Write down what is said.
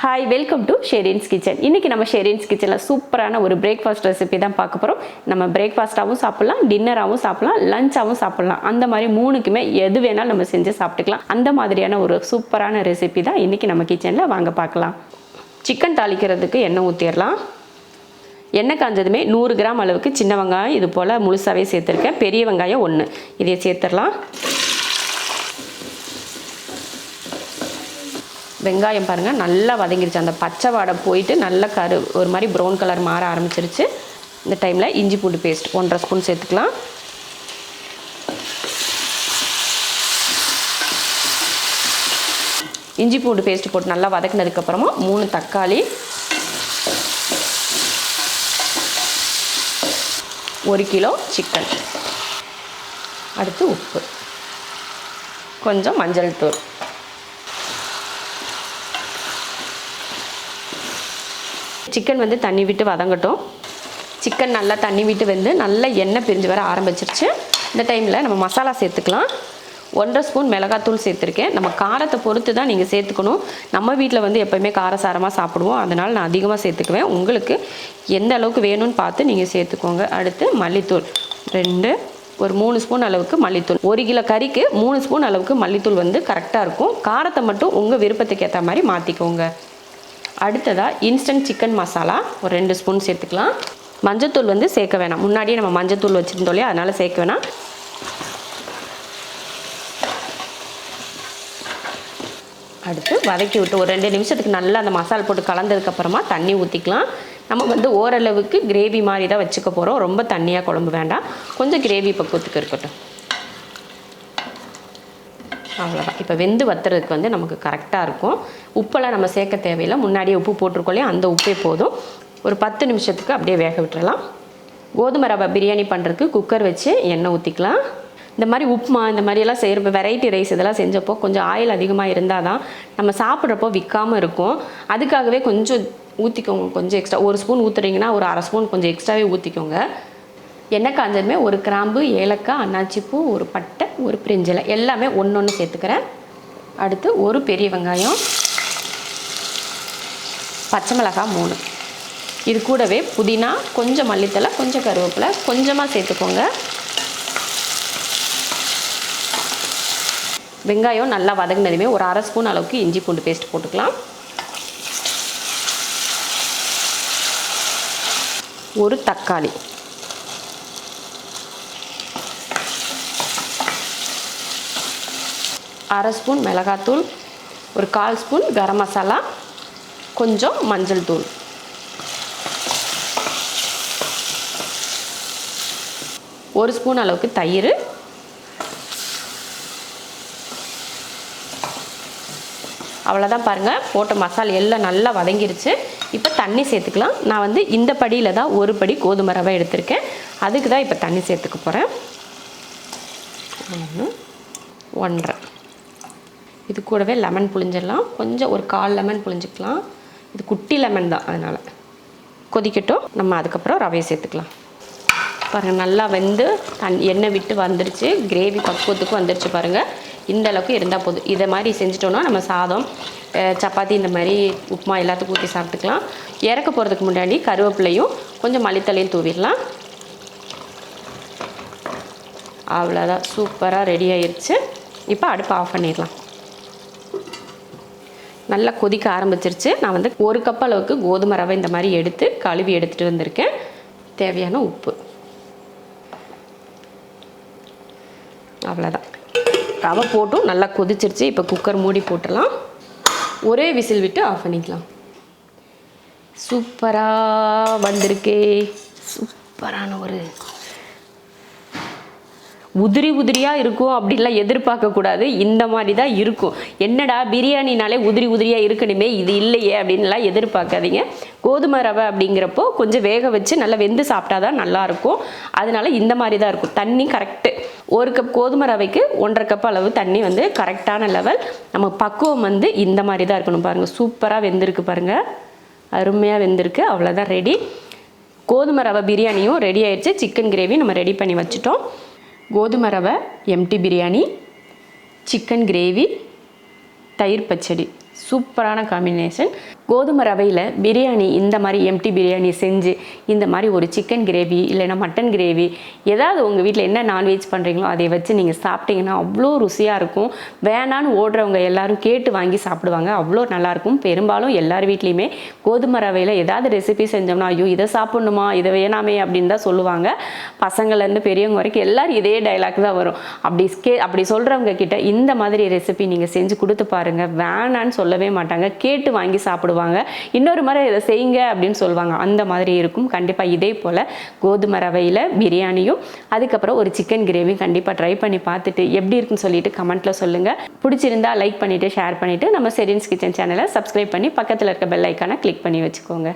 Hi welcome to Shereen's kitchen இன்றைக்கி நம்ம ஷெரீன்ஸ் கிச்சனில் சூப்பரான ஒரு பிரேக்ஃபாஸ்ட் ரெசிபி தான் பார்க்க போகிறோம் நம்ம பிரேக்ஃபாஸ்ட்டாகவும் சாப்பிட்லாம் டின்னராகவும் சாப்பிட்லாம் லஞ்சாகவும் சாப்பிட்லாம். அந்த மாதிரி மூணுக்குமே எது வேணாலும் நம்ம செஞ்சு சாப்பிட்டுக்கலாம். அந்த மாதிரியான ஒரு சூப்பரான ரெசிபி தான் இன்றைக்கி நம்ம கிச்சனில் வாங்க பார்க்கலாம். சிக்கன் தாளிக்கிறதுக்கு எண்ணெய் ஊற்றிடலாம் எண்ணெய் காஞ்சதுமே நூறு கிராம் அளவுக்கு சின்ன வெங்காயம் இது போல் முழுசாகவே சேர்த்துருக்கேன். பெரிய வெங்காயம் ஒன்று இதை சேர்த்துடலாம் வெங்காயம் பாருங்கள் நல்லா வதங்கிருச்சு. அந்த பச்சை வாடை போயிட்டு நல்லா கரு ஒரு மாதிரி ப்ரௌன் கலர் மாற ஆரம்பிச்சிருச்சு. இந்த டைமில் இஞ்சி பூண்டு பேஸ்ட் ஒன்றரை ஸ்பூன் சேர்த்துக்கலாம். இஞ்சி பூண்டு பேஸ்ட் போட்டு நல்லா வதக்கினதுக்கப்புறமா மூணு தக்காளி ஒரு கிலோ சிக்கன் அடுத்து உப்பு. கொஞ்சம் மஞ்சள் தூள். சிக்கன் வந்து தண்ணி விட்டு வதங்கட்டும். சிக்கன் நல்லா தண்ணி விட்டு வந்து நல்லா எண்ணெய் பிரிஞ்சு வர ஆரம்பிச்சிருச்சு. இந்த டைமில் நம்ம மசாலா சேர்த்துக்கலாம். ஒன்றரை ஸ்பூன் மிளகாத்தூள் சேர்த்துருக்கேன். நம்ம காரத்தை பொறுத்து தான் நீங்கள் சேர்த்துக்கணும். நம்ம வீட்டில் வந்து எப்போயுமே காரசாரமாக சாப்பிடுவோம். அதனால் நான் அதிகமாக சேர்த்துக்குவேன். உங்களுக்கு எந்த அளவுக்கு வேணும்னு பார்த்து நீங்கள் சேர்த்துக்கோங்க. அடுத்து மல்லித்தூள். ரெண்டு ஒரு மூணு ஸ்பூன் அளவுக்கு மல்லித்தூள். ஒரு கிலோ கறிக்கு மூணு ஸ்பூன் அளவுக்கு மல்லித்தூள் வந்து கரெக்டாக இருக்கும். காரத்தை மட்டும் உங்கள் விருப்பத்துக்கு ஏற்ற மாதிரி மாற்றிக்கோங்க அடுத்ததாக இன்ஸ்டன்ட் சிக்கன் மசாலா ஒரு ரெண்டு ஸ்பூன் சேர்த்துக்கலாம். மஞ்சத்தூள் வந்து சேர்க்க வேணாம். முன்னாடியே நம்ம மஞ்சத்தூள் வச்சுருந்தோம் இல்லையா? அதனால் சேர்க்க வேணாம். அடுத்து வதக்கி விட்டு ஒரு ரெண்டு நிமிஷத்துக்கு நல்லா அந்த மசாலா போட்டு கலந்ததுக்கப்புறமா தண்ணி ஊற்றிக்கலாம் நம்ம வந்து ஓரளவுக்கு கிரேவி மாதிரி தான் வச்சுக்க போகிறோம் ரொம்ப தண்ணியாக குழம்பு வேண்டாம். கொஞ்சம் கிரேவி பக்குவத்துக்கு இருக்கட்டும். அவ்வளோதான் இப்போ வெந்து வத்துறதுக்கு வந்து நமக்கு கரெக்டாக இருக்கும். உப்பெல்லாம் நம்ம சேர்க்க தேவையில்லை. முன்னாடியே உப்பு போட்டிருக்கோம் அந்த உப்பே போதும். ஒரு பத்து நிமிஷத்துக்கு அப்படியே வேக விட்டுறலாம். கோதுமை ரவை பிரியாணி பண்ணுறதுக்கு குக்கர் வச்சு எண்ணெய் ஊற்றிக்கலாம் இந்த மாதிரி உப்புமா இந்த மாதிரியெல்லாம் செய்கிற வெரைட்டி ரைஸ் இதெல்லாம் செஞ்சப்போ கொஞ்சம் ஆயில் அதிகமாக இருந்தால் தான் நம்ம சாப்பிட்றப்போ விற்காமல் இருக்கும். அதுக்காகவே கொஞ்சம் ஊற்றிக்கோங்க கொஞ்சம் எக்ஸ்ட்ரா ஒரு ஸ்பூன் ஊற்றுறீங்கன்னா ஒரு அரை ஸ்பூன் கொஞ்சம் எக்ஸ்ட்ராவே ஊற்றிக்கோங்க எண்ணெய் காஞ்சதுமே ஒரு கிராம்பு ஏலக்காய் அன்னாச்சிப்பூ ஒரு பட்டை ஒரு பிரிஞ்சிலை. எல்லாமே ஒன்று ஒன்று சேர்த்துக்கிறேன். அடுத்து ஒரு பெரிய வெங்காயம் பச்சை மிளகாய் மூணு. இது கூடவே புதினா கொஞ்சம் மல்லித்தலை கொஞ்சம் கருவேப்பிலை கொஞ்சமாக சேர்த்துக்கோங்க. வெங்காயம் நல்லா வதங்கினதுமே ஒரு அரை ஸ்பூன் அளவுக்கு இஞ்சி பூண்டு பேஸ்ட் போட்டுக்கலாம். ஒரு தக்காளி. அரை ஸ்பூன் மிளகாத்தூள் ஒரு கால் ஸ்பூன் கரம் மசாலா கொஞ்சம் மஞ்சள் தூள். ஒரு ஸ்பூன் அளவுக்கு தயிர். அவ்வளோதான் பாருங்கள் போட்ட மசாலா எல்லாம் நல்லா வதங்கிருச்சு. இப்போ தண்ணி சேர்த்துக்கலாம். நான் வந்து இந்த படியில் தான் ஒரு படி கோதுமை ரவை எடுத்திருக்கேன். அதுக்கு தான் இப்போ தண்ணி சேர்த்துக்க போகிறேன் ஒன்று ஒன்றரை. இது கூடவே லெமன் புழிஞ்சிடலாம். கொஞ்சம் ஒரு கால் லெமன் புழிஞ்சிக்கலாம். இது குட்டி லெமன் தான் அதனால். கொதிக்கட்டும். நம்ம அதுக்கப்புறம் ரவையை சேர்த்துக்கலாம். பாருங்கள் நல்லா வெந்து தன் எண்ணெய் விட்டு வந்துடுச்சு கிரேவி பக்குவத்துக்கு வந்துடுச்சு பாருங்கள் இந்த அளவுக்கு இருந்தால் போதும். இதை மாதிரி செஞ்சிட்டோன்னா நம்ம சாதம் சப்பாத்தி இந்த மாதிரி உப்புமா எல்லாத்துக்கும் ஊற்றி சாப்பிட்டுக்கலாம். இறக்க போகிறதுக்கு முன்னாடி கருவேப்பிலையும் கொஞ்சம் மல்லித்தலையும் தூவிடலாம். அவ்வளோதான் சூப்பராக ரெடி ஆயிடுச்சு இப்போ அடுப்பு ஆஃப் பண்ணிடலாம். நல்லா கொதிக்க ஆரம்பிச்சிருச்சு. நான் வந்து ஒரு கப் அளவுக்கு கோதுமை ரவை இந்த மாதிரி எடுத்து கழுவி எடுத்துகிட்டு வந்திருக்கேன். தேவையான உப்பு. அவ்வளோதான் ரவை போட்டும் நல்லா கொதிச்சிருச்சு. இப்போ குக்கர் மூடி போட்டுடலாம். ஒரே விசில் விட்டு ஆஃப் பண்ணிக்கலாம். சூப்பராக வந்திருக்கே. சூப்பரான ஒரு உதிரி உதிரியாக இருக்கும் அப்படின்லாம் எதிர்பார்க்கக்கூடாது இந்த மாதிரி தான் இருக்கும். என்னடா பிரியாணினாலே உதிரி உதிரியாக இருக்கணுமே இது இல்லையே அப்படின்லாம் எதிர்பார்க்காதீங்க. கோதுமை ரவை அப்படிங்கிறப்போ கொஞ்சம் வேக வச்சு நல்லா வெந்து சாப்பிட்டா தான் நல்லாயிருக்கும். அதனால இந்த மாதிரி தான் இருக்கும். தண்ணி கரெக்டு ஒரு கப் கோதுமை ரவைக்கு ஒன்றரை கப் அளவு தண்ணி வந்து கரெக்டான லெவல் நம்ம பக்குவம் வந்து இந்த மாதிரி தான் இருக்கணும் பாருங்கள் சூப்பராக வெந்திருக்கு பாருங்கள் அருமையாக வெந்திருக்கு. அவ்வளோதான் ரெடி கோதுமை ரவை பிரியாணியும் ரெடி ஆயிடுச்சு. சிக்கன் கிரேவி நம்ம ரெடி பண்ணி வச்சுட்டோம். கோதுமை ரவை எம்டி பிரியாணி சிக்கன் கிரேவி தயிர் பச்சடி. சூப்பரான காம்பினேஷன் கோதுமை ரவையில் பிரியாணி இந்த மாதிரி எம்டி பிரியாணி செஞ்சு இந்த மாதிரி ஒரு சிக்கன் கிரேவி இல்லைன்னா மட்டன் கிரேவி ஏதாவது உங்கள் வீட்டில் என்ன நான்வெஜ் பண்ணுறீங்களோ அதை வச்சு நீங்கள் சாப்பிட்டீங்கன்னா அவ்வளோ ருசியாக இருக்கும். வேணான்னு ஓடுறவங்க எல்லாரும் கேட்டு வாங்கி சாப்பிடுவாங்க. அவ்வளோ நல்லாயிருக்கும் பெரும்பாலும் எல்லார் வீட்லேயுமே கோதுமை ரவையில் ஏதாவது ரெசிபி செஞ்சோம்னா ஐயோ இதை சாப்பிட்ணுமா? இதை வேணாமே அப்படின்னு தான் சொல்லுவாங்க. பசங்கள்லேருந்து பெரியவங்க வரைக்கும் எல்லோரும் இதே டைலாக் தான் வரும். அப்படி கே அப்படி சொல்கிறவங்க கிட்ட இந்த மாதிரி ரெசிபி நீங்கள் செஞ்சு கொடுத்து பாருங்கள் வேணான்னு சொல்லவே மாட்டாங்க. கேட்டு வாங்கி சாப்பிடுவாங்க. இன்னொரு முறை இதை செய்யுங்க அப்படின்னு சொல்லுவாங்க. அந்த மாதிரி இருக்கும். கண்டிப்பாக இதே போல் கோதுமை ரவையில் பிரியாணியும் அதுக்கப்புறம் ஒரு சிக்கன் கிரேவியும் கண்டிப்பாக ட்ரை பண்ணி பார்த்துட்டு எப்படி இருக்குன்னு சொல்லிட்டு கமெண்ட்டில் சொல்லுங்கள் பிடிச்சிருந்தா லைக் பண்ணிவிட்டு ஷேர் பண்ணிவிட்டு நம்ம செரின்ஸ் கிச்சன் சேனலை சப்ஸ்கிரைப் பண்ணி பக்கத்தில் இருக்க பெல் ஐக்கானை கிளிக் பண்ணி வச்சுக்கோங்க.